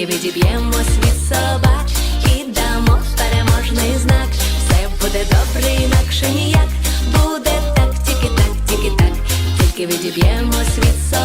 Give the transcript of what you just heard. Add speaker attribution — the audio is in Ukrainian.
Speaker 1: Тільки відіб'ємось від собак і дамо переможний знак. Все буде добре, інакше ніяк. Буде так, тільки так, тільки так, тільки відіб'ємо від собак